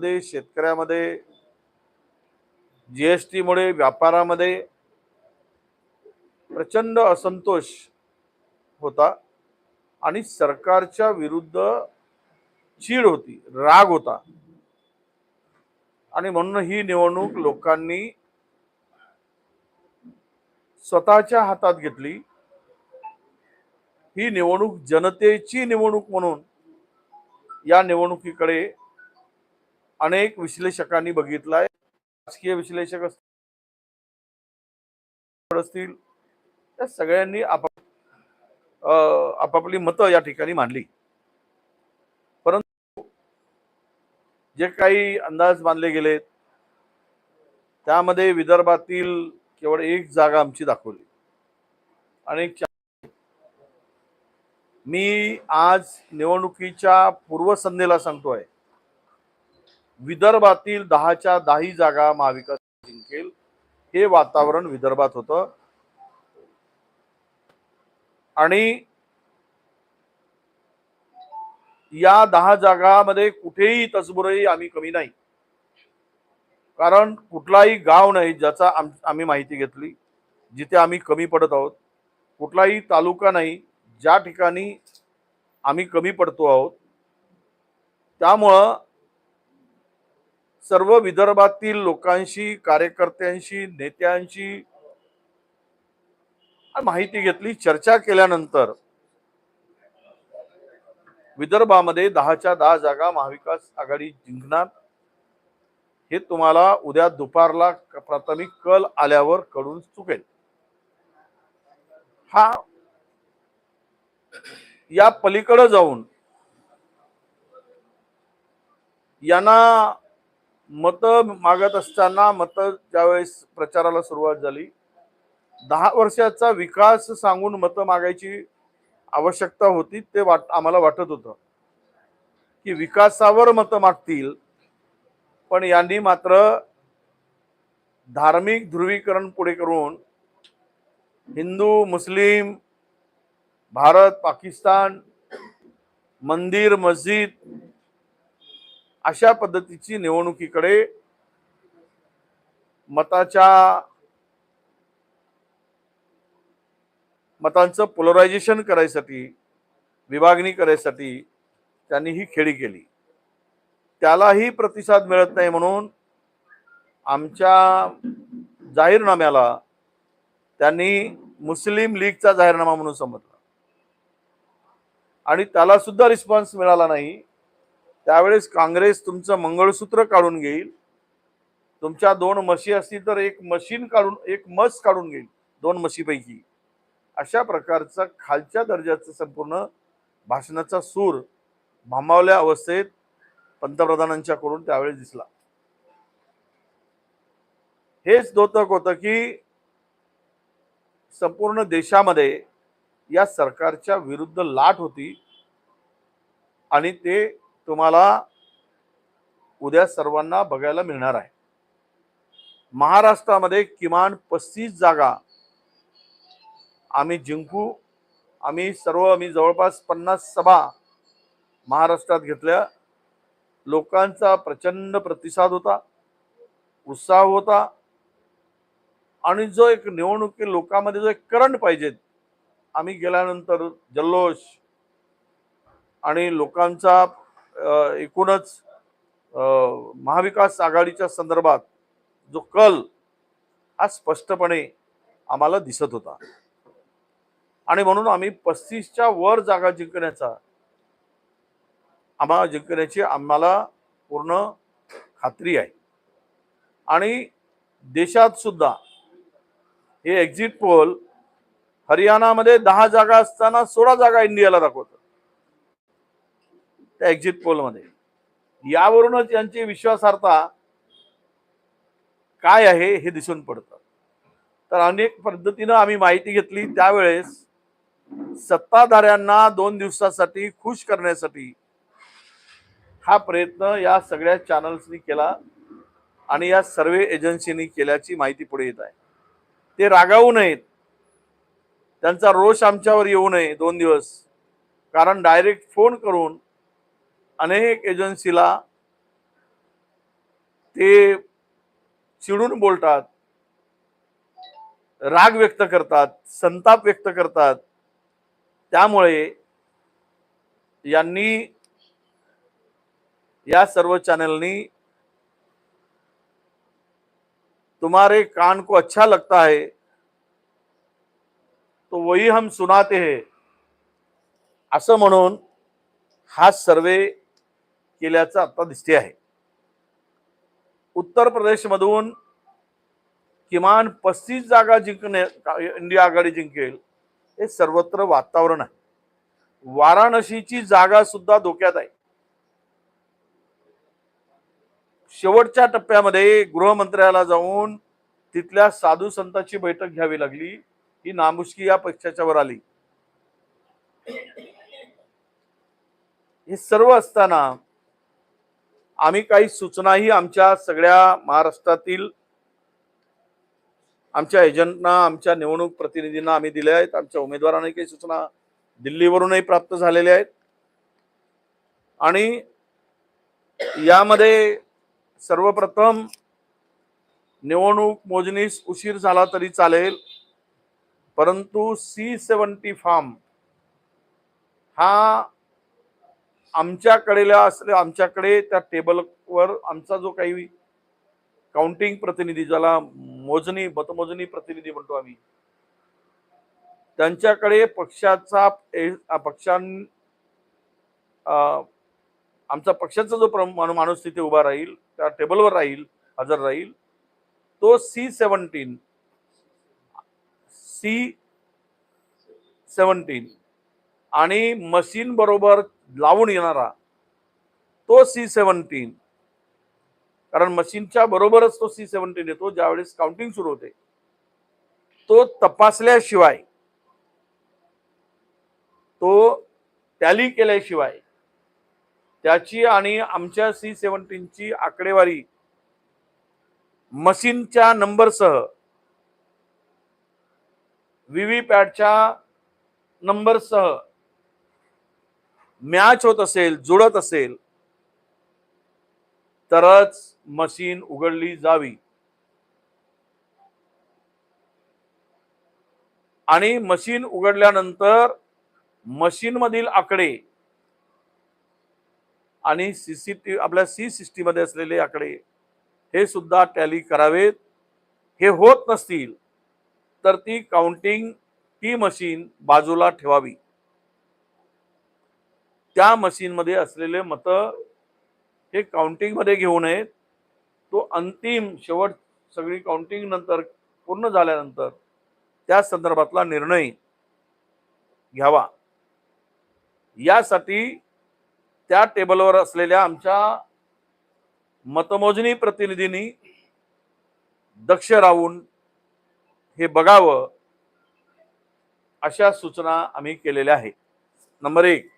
शेतकऱ्यामध्ये शेतकऱ्यामध्ये GST मुळे व्यापारामध्ये प्रचंड असंतोष होता आणि सरकारच्या विरुद्ध चीड होती राग होता. आणि म्हणून ही निवडणूक लोकांनी स्वतःच्या हातात घेतली. ही निवडणूक जनतेची निवडणूक म्हणून या निवडणुकीकडे अनेक विश्लेषकांनी बघितलाय. राजकीय विश्लेषक असतील त्या सगळ्यांनी आपापली मतं या ठिकाणी मांडली. परंतु जे काही अंदाज बांधले गेलेत त्यामध्ये विदर्भातील केवळ एक जागा आमची दाखवली. आणि मी आज निवडणुकीच्या पूर्वसंध्येला सांगतोय. विदर्भातील दहाच्या दहाही जागा महाविकास जिंकेल. हे वातावरण विदर्भात होतं. आणि या दहा जागामध्ये कुठेही तसबुरही आम्ही कमी नाही. कारण कुठलाही गाव नाही ज्याचा आम- आम्ही माहिती घेतली जिथे आम्ही कमी पडत आहोत. कुठलाही तालुका नाही ज्या ठिकाणी आम्ही कमी पडतो आहोत. त्यामुळं सर्व विदर्भातील लोकांशी कार्यकर्त्यांशी नेत्यांशी माहिती घेतली चर्चा केल्यानंतर विदर्भामध्ये दहाच्या दहा जागा महाविकास आघाडी जिंकणार. हे तुम्हाला उद्या दुपारला प्राथमिक कल आल्यावर कळून चुकेल. हा या पलीकडे जाऊन यांना मतं मागत असताना मतं ज्यावेळेस प्रचाराला सुरुवात झाली दहा वर्षाचा विकास सांगून मतं मागायची आवश्यकता होती ते वाट आम्हाला वाटत होतं की विकासावर मतं मागतील पण यांनी मात्र धार्मिक ध्रुवीकरण पुढे करून हिंदू मुस्लिम भारत पाकिस्तान मंदिर मस्जिद अशा पद्धतीची निवडणुकीकडे मताच्या मतांचं पोलरायझेशन करायसाठी विभागणी करायसाठी त्यांनी ही खेळी केली. त्यालाही प्रतिसाद मिळत नाही म्हणून आमच्या जाहीरनाम्याला त्यांनी मुस्लिम लीगचा जाहीरनामा म्हणून समजला आणि त्याला सुद्धा रिस्पॉन्स मिळाला नाही. त्यावेळेस काँग्रेस तुमचं मंगळसूत्र काढून घेईल. तुमच्या दोन म्हशी असतील तर एक मशीन काढून एक मस काढून घेईल दोन मशीपैकी अशा प्रकारचा खालच्या दर्जाचं संपूर्ण भाषणाचा सूर भांबावल्या अवस्थेत पंतप्रधानांच्या कडून त्यावेळेस दिसला. हेच द्योतक होतं की संपूर्ण देशामध्ये या सरकारच्या विरुद्ध लाट होती आणि ते तुम्हाला उद्या सर्वांना बघायला मिळणार आहे. महाराष्ट्रामध्ये किमान पस्तीस जागा आम्ही जिंकू. आम्ही सर्व आम्ही जवळपास पन्नास सभा महाराष्ट्रात घेतल्या. लोकांचा प्रचंड प्रतिसाद होता उत्साह होता. आणि जो एक निवडणुकी लोकांमध्ये जो एक करंट पाहिजे आम्ही गेल्यानंतर जल्लोष आणि लोकांचा एकूणच महाविकास आघाडीच्या संदर्भात जो कल हा स्पष्टपणे आम्हाला दिसत होता. आणि म्हणून आम्ही पस्तीसच्या वर जागा जिंकण्याचा आम्हाला जिंकण्याची आम्हाला पूर्ण खात्री आहे. आणि देशात सुद्धा हे एक्झिट पोल हरियाणामध्ये दहा जागा असताना सोळा जागा इंडियाला दाखवतात त्या एक्झिट पोलमध्ये यावरूनच यांची विश्वासार्हता काय आहे हे दिसून पडतं. तर अनेक पद्धतीनं आम्ही माहिती घेतली त्यावेळेस सत्ताधाऱ्यांना दोन दिवसासाठी खुश करण्यासाठी हा प्रयत्न या सगळ्या चॅनल्सनी केला आणि या सर्वे एजन्सीनी केल्याची माहिती पुढे येत आहे. ते रागावू नयेत. त्यांचा रोष आमच्यावर येऊ नये दोन दिवस. कारण डायरेक्ट फोन करून अनेक एजन्सीला ते चिडून बोलतात राग व्यक्त करतात संताप व्यक्त करतात. त्यामुळे यांनी या सर्व चॅनलनी तुम्हारे कान को अच्छा लगता है तो वही हम सुनाते हैं. असं म्हणून हा सर्वे केल्याचं आता दिसते आहे. उत्तर प्रदेशमधून किमान पस्तीस जागा जिंकणे इंडिया आघाडी जिंकेल हे सर्वत्र वातावरण आहे. वाराणसीची जागा सुद्धा धोक्यात आहे. शेवटच्या टप्प्यामध्ये गृहमंत्र्याला जाऊन तिथल्या साधू संतांची बैठक घ्यावी लागली. ही नामुष्की या पक्षाच्या वर आली. हे सर्व असताना आम्ही काही सूचनाही आमच्या सगळ्या महाराष्ट्रातील आमच्या एजंटना आमच्या निवडणूक प्रतिनिधींना आम्ही दिल्या आहेत. आमच्या उमेदवारांनाही काही सूचना दिल्लीवरूनही प्राप्त झालेल्या आहेत. आणि यामध्ये सर्वप्रथम निवडणूक मोजणीस उशीर झाला तरी चालेल परंतु सी सेवन्टी फार्म हा आमच्याकडे असले आमच्याकडे त्या टेबलवर आमचा जो काही काउंटिंग प्रतिनिधी ज्याला मोजणी मतमोजणी प्रतिनिधी म्हणतो आम्ही त्यांच्याकडे पक्षाचा पक्षां आमचा पक्षाचा जो प्रमाण माणूस तिथे उभा राहील त्या टेबलवर राहील हजर राहील तो सी सेवन्टीन सी सेवन्टीन आणि मशीन बरोबर लावून येणारा तो सी सेवन्टीन कारण मशीनच्या बरोबरच तो सी सेवन्टीन येतो ज्यावेळेस काउंटिंग सुरू होते. तो तपासल्याशिवाय तो टॅली केल्याशिवाय त्याची आणि आमच्या सी सेवन्टीनची आकडेवारी मशीनच्या नंबरसह व्हीव्हीपॅटच्या नंबरसह मॅच होत असेल जुळत असेल तरच मशीन उघडली जावी. आणि मशीन उघडल्यानंतर मशीन मधील आकडे आणि सीसीटीव्ही आपल्या सी सिस्टीमध्ये असलेले आकडे हे सुद्धा टॅली करावेत. हे होत नसतील तर ती काउंटिंग ती मशीन बाजूला ठेवावी. त्या मशीनमध्ये असलेले मतं हे काउंटिंगमध्ये घेऊ नयेत. तो अंतिम शेवट सगळी काउंटिंग नंतर पूर्ण झाल्यानंतर त्या संदर्भातला निर्णय घ्यावा. यासाठी त्या टेबलवर असलेल्या आमच्या मतमोजणी प्रतिनिधींनी दक्ष राहून हे बघावं अशा सूचना आम्ही केलेल्या आहेत. नंबर एक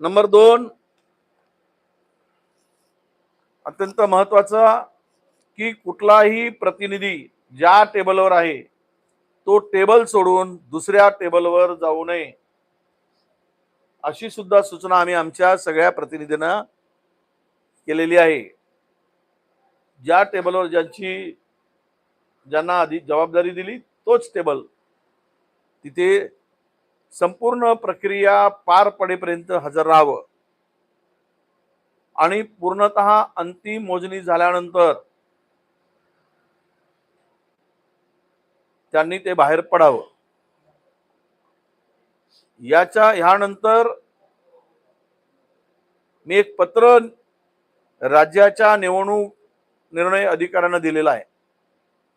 नंबर दोन अत्यंत महत्वाचं की कुठलाही प्रतिनिधी ज्या टेबलवर आहे तो टेबल सोडून दुसऱ्या टेबलवर जाऊ नये. अशी सुद्धा सूचना आम्ही आमच्या सगळ्या प्रतिनिधींना केलेली आहे. ज्या टेबलवर ज्यांची ज्यांना आधी जबाबदारी दिली तोच टेबल तिथे संपूर्ण प्रक्रिया पार पडेपर्यंत हजर राहावं आणि पूर्णत अंतिम मोजणी झाल्यानंतर त्यांनी ते बाहेर पडावं. याच्या ह्यानंतर मी एक पत्र राज्याच्या निवडणूक निर्णय अधिकाऱ्यांना दिलेला आहे.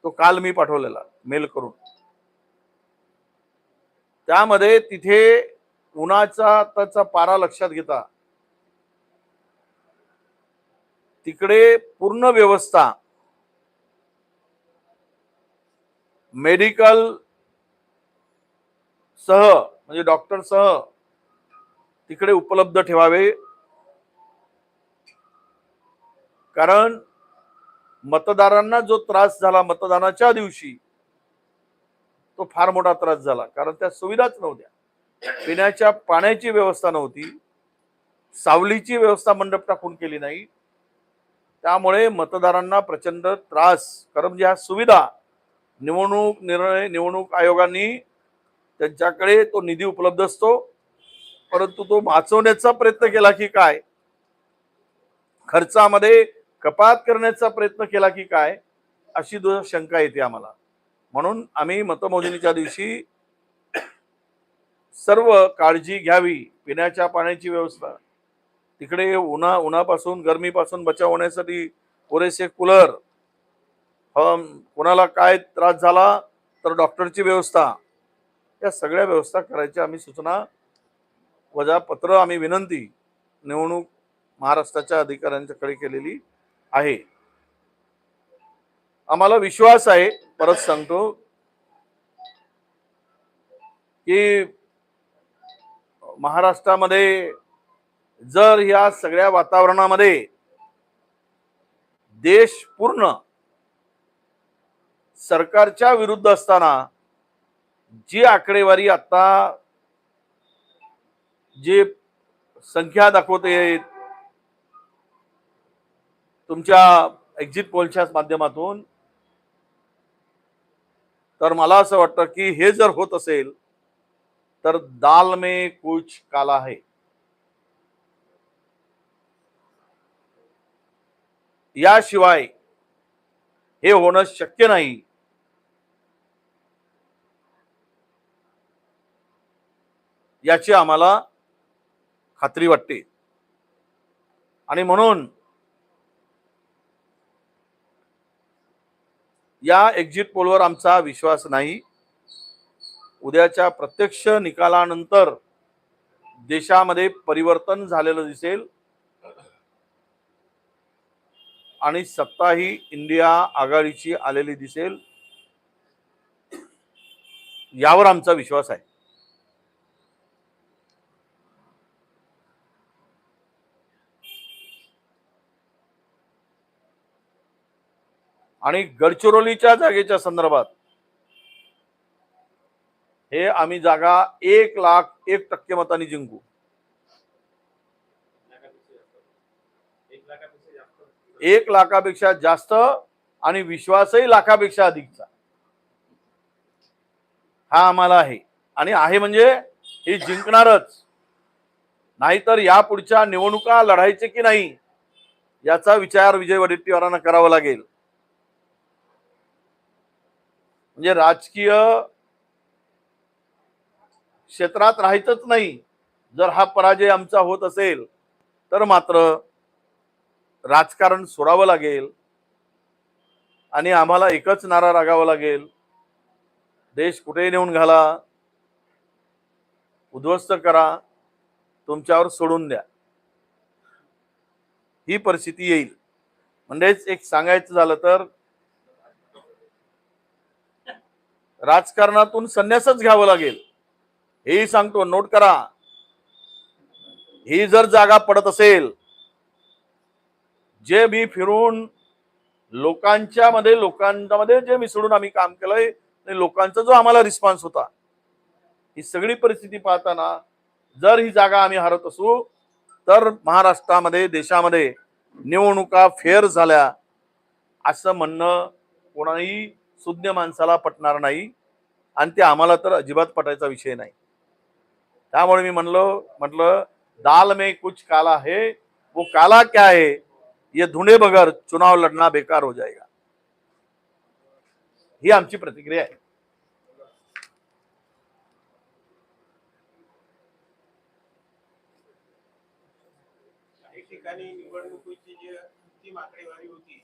तो काल मी पाठवलेला मेल करून. त्यामध्ये तिथे उन्हाचा त्याचा पारा लक्षात घेता. तिकडे पूर्ण व्यवस्था. मेडिकल सह म्हणजे डॉक्टर सह तिकडे उपलब्ध ठेवावे. कारण मतदारांना जो त्रास झाला मतदानाच्या दिवशी तो फार मोठा त्रास झाला. कारण त्या सुविधाच नव्हत्या. पिण्याच्या पाण्याची व्यवस्था नव्हती. सावलीची व्यवस्था मंडप टाकून केली नाही. त्यामुळे मतदारांना प्रचंड त्रास. कारण म्हणजे ह्या सुविधा निवडणूक निर्णय निवडणूक आयोगांनी त्यांच्याकडे तो निधी उपलब्ध असतो. परंतु तो वाचवण्याचा प्रयत्न केला की काय? खर्चामध्ये कपात करण्याचा प्रयत्न केला की काय? अशी शंका येते आम्हाला. म्हणून आम्ही मतमोजणीच्या दिवशी सर्व काळजी घ्यावी पिण्याच्या पाण्याची व्यवस्था. तिकडे उन्हा उन्हापासून गरमीपासून बचाव होण्यासाठी पुरेसे कूलर. कोणाला काय त्रास झाला तर डॉक्टरची व्यवस्था. या सगळ्या व्यवस्था करायच्या आम्ही सूचना वजा पत्र आम्ही विनंती निवडणूक महाराष्ट्राच्या अधिकाऱ्यांच्याकडे केलेली आहे. आम्हाला विश्वास आहे परत सांगतो की महाराष्ट्रामध्ये जर ह्या सगळ्या वातावरणामध्ये देश पूर्ण सरकारच्या विरुद्ध असताना जी आकडेवारी आता जी संख्या दाखवते तुमच्या एक्झिट पोलच्या माध्यमातून तर मला असं वाटतं की हे जर होत असेल तर दाल में कुछ काला है. याशिवाय हे होणं शक्य नाही. याची आम्हाला खात्री वाटते. आणि म्हणून या एक्झिट पोलवर आमचा विश्वास नाही. उद्याच्या प्रत्यक्ष निकालानंतर देशामध्ये परिवर्तन झालेलं दिसेल. आणि सत्ता ही इंडिया आघाडीची आलेली दिसेल. यावर आमचा विश्वास आहे. आणि गडचिरोलीच्या जागेच्या संदर्भात हे आम्ही जागा एक लाख एक टक्के मतांनी जिंकू. एक लाखापेक्षा जास्त आणि विश्वासही लाखापेक्षा अधिकचा. हा आम्हाला आहे. आणि आहे म्हणजे हे जिंकणारच. नाहीतर या पुढच्या निवडणुका लढायचे की नाही याचा विचार विजय वडेट्टीवारांना करावा लागेल. म्हणजे राजकीय क्षेत्रात राहायचंच नाही. जर हा पराजय आमचा होत असेल तर मात्र राजकारण सोडावं लागेल आणि आम्हाला एकच नारा रागावा लागेल. देश कुठे नेऊन घाला उद्ध्वस्त करा तुमच्यावर सोडून द्या. ही परिस्थिती येईल. म्हणजेच एक सांगायचं झालं तर राजकारणातून संन्यासच घ्यावं लागेल. हेही सांगतो नोट करा. ही जर जागा पडत असेल जे मी फिरून लोकांच्या मध्ये लोकांमध्ये जे मिसळून आम्ही काम केलंय आणि लोकांचा जो आम्हाला रिस्पॉन्स होता ही सगळी परिस्थिती पाहताना जर ही जागा आम्ही हरत असू तर महाराष्ट्रामध्ये देशामध्ये निवडणुका फेर झाल्या असं म्हणणं कोणाही सुज्ञ माणसाला पटणार नाही आणि ते आम्हाला तर अजिबात पटायचा विषय नाही. त्यामुळे मी म्हणलो म्हटलं दाल में कुछ काला है वो काला क्या है? ये धुणे बगर चुनाव लढना बेकार हो जाएगा. ही आमची प्रतिक्रिया आहे. ठिकाणी निवडणुकीची जी अंतिम आकडेवारी होती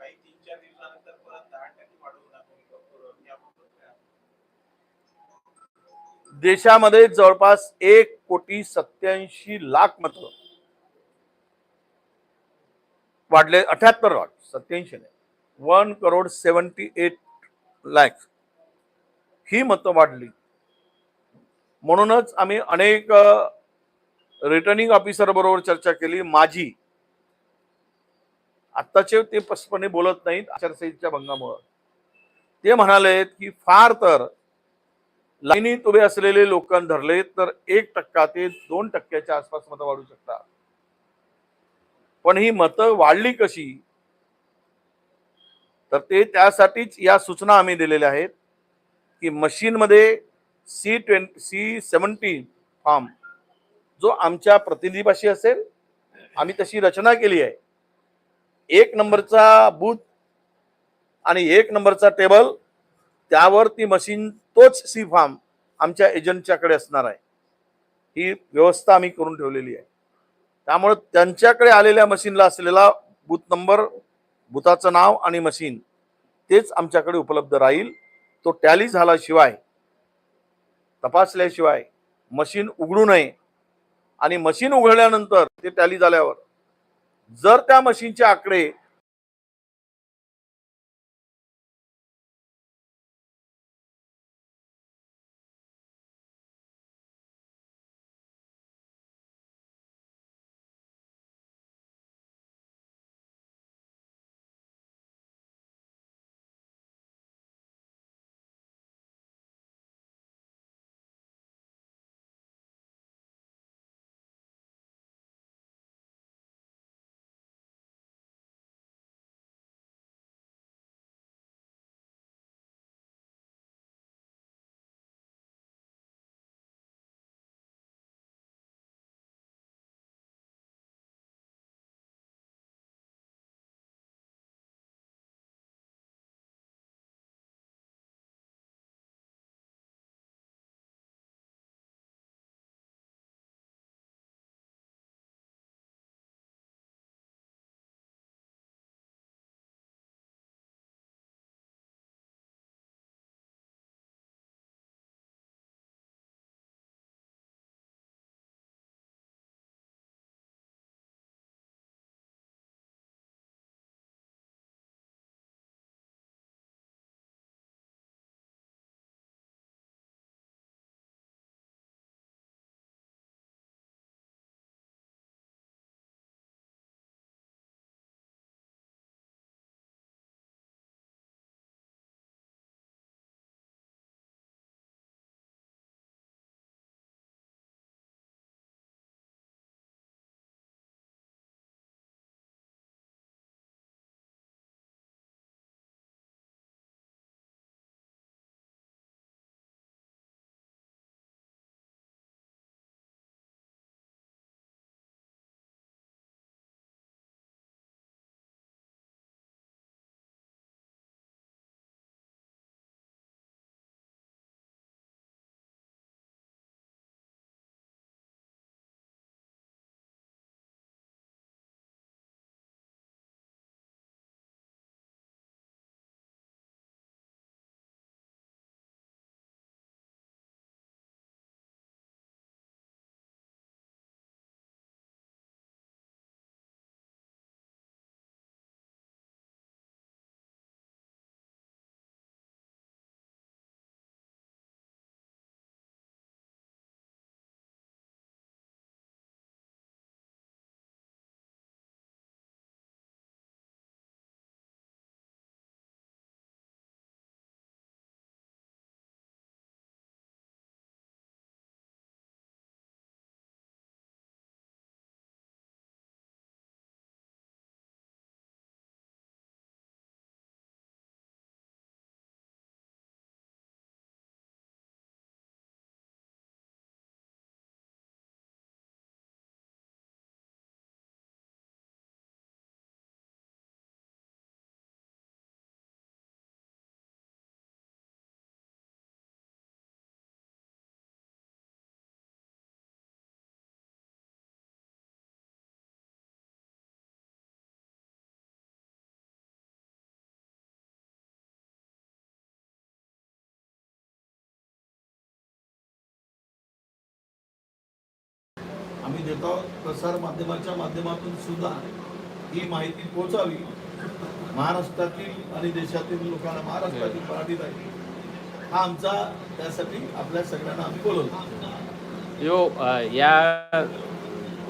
काही तीन चार दिवसानंतर परत दहा टक्के वाढवून दाखवली याबाबत काय? देशामध्ये जवळपास एक कोटी सत्याऐंशी लाख मत वाढले अठ्याहत्तर लाख सत्याऐंशी नाही one crore seventy eight lakhs ही मतं वाढली. म्हणूनच आम्ही अनेक रिटर्निंग ऑफिसर बरोबर चर्चा केली. माझी आत्ताचे ते स्पष्टपणे बोलत नाहीत आचारसंहितेच्या भंगामुळं. ते म्हणाले की फार तर लाईनीत उभे असलेले लोक धरले तर एक टक्का ते दोन टक्क्याच्या आसपास मतं वाढू शकतात. पण ही मतं वाढली कशी? तर ते त्यासाठीच या सूचना आम्ही दिलेल्या आहेत की मशीनमध्ये C twenty C seventeen form जो आमच्या प्रतिनिधीपाशी असेल आम्ही तशी रचना केली आहे. एक नंबरचा बूथ आणि एक नंबरचा टेबल त्यावर ती मशीन तोच सी फार्म आमच्या एजंटच्याकडे असणार आहे. ही व्यवस्था आम्ही करून ठेवलेली आहे. त्यामुळं त्यांच्याकडे आलेल्या मशीनला असलेला बूथ नंबर बुथाचं नाव आणि मशीन तेच आमच्याकडे उपलब्ध राहील. तो टॅली झाल्याशिवाय तपासल्याशिवाय मशीन उघडू नये. आणि मशीन उघडल्यानंतर ते टॅली झाल्यावर जर त्या मशीनचे आकडे आम्ही देतो. प्रसार माध्यमाच्या माध्यमातून सुद्धा ही माहिती पोहोचावी. महाराष्ट्रातील आणि देशातील लोकांना महाराष्ट्रातील मराठीत आहे हा आमचा त्यासाठी आपल्या सगळ्यांना आम्ही बोलवतो. यो या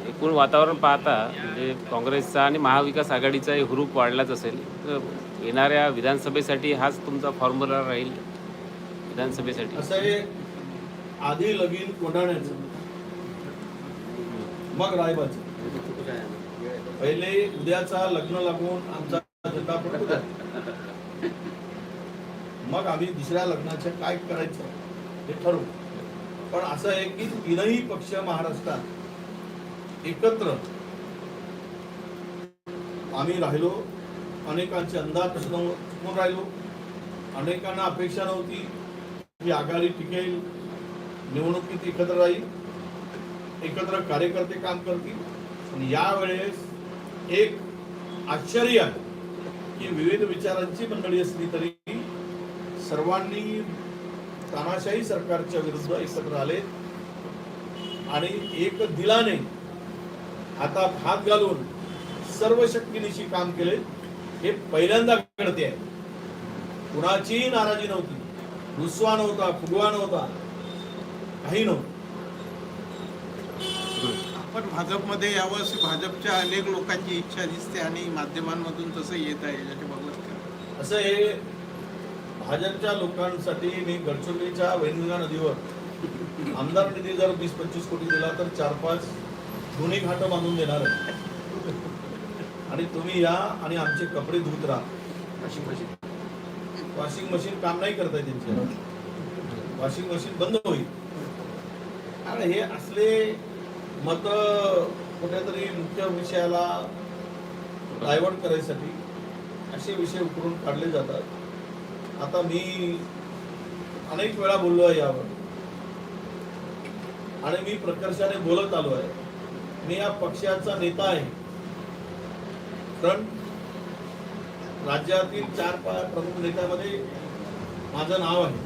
एकूण वातावरण पाहता म्हणजे काँग्रेसचा आणि महाविकास आघाडीचाही हुरूप वाढलाच असेल. तर येणाऱ्या विधानसभेसाठी हाच तुमचा फॉर्म्युला राहील? विधानसभेसाठी. असं आहे आधी लगीन कोंडाण्याचं मग रायबाचं पहिले उद्याचा लग्न लागून आमचा धंदा पडतो मग आम्ही दुसऱ्या लग्नाच्या काय करायचं हे ठरवू. पण असं आहे की तीनही पक्ष महाराष्ट्रात एकत्र आम्ही राहिलो अनेकांचे अंदाज चुकून राहिलो. अनेकांना अपेक्षा नव्हती की आघाडी टिकेल निवडणुकीत एकत्र राहील. एकत्र कार्यकर्ते काम करतील. पण यावेळेस एक आश्चर्य की विविध विचारांची मंडळी असली तरी सर्वांनी तानाशाही सरकारच्या विरुद्ध एकत्र आले. आणि एक दिलाने हातात हात घालून सर्व शक्तीनिशी काम केले. हे पहिल्यांदा घडते आहे. कुणाचीही नाराजी नव्हती. रुसवा नव्हता फुगवा नव्हता. काही नव्हतं. आपण भाजपमध्ये यावर्षी भाजपच्या अनेक लोकांची इच्छा दिसते आणि माध्यमांमधून तसं येत आहे याच्याबाबत? असं हे भाजपच्या लोकांसाठी मी गडचिरोलीच्या वैनगंगा नदीवर आमदार निधी जर वीस पंचवीस कोटी दिला तर चार पाच दोन्ही घाट बांधून देणार आहे. आणि तुम्ही या आणि आमचे कपडे धुत राहा. Washing machine. वॉशिंग मशीन काम नाही करताय त्यांचे. वॉशिंग मशीन बंद होईल. आणि हे असले मत कुठेतरी मुख्य विषयाला डायवर्ट करायसाठी असे विषय उकरून काढले जातात. आता मी अनेक वेळा बोललो आहे यावर. आणि मी प्रकर्षाने बोलत आलो आहे. मी या पक्षाचा नेता आहे. कारण राज्यातील चार पाच प्रमुख नेत्यामध्ये माझं नाव आहे.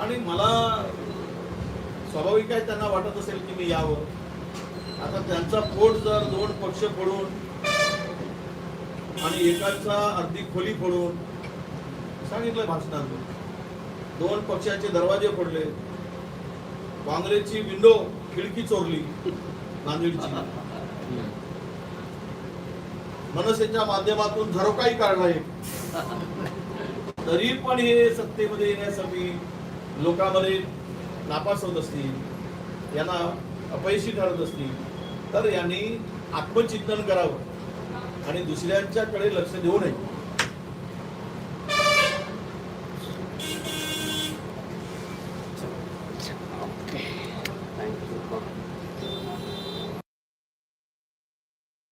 आणि मला स्वाभाविक आहे त्यांना वाटत असेल की मी यावं. आता त्यांचा पोट जर दोन पक्ष फोडून आणि एकाचा अर्धी खोली फोडून सांगितलं भाषणात दोन पक्षाचे दरवाजे फोडले काँग्रेसची विंडो खिडकी चोरली नांदेडची. मनसेच्या माध्यमातून झरोकाही काढलाय तरी पण हे सत्तेमध्ये येण्यासाठी लोकांमध्ये नापास होत असतील यांना अपयशी ठरत असतील तर यांनी आत्मचिंतन करावं. आणि दुसऱ्यांच्याकडे लक्ष देऊ नये.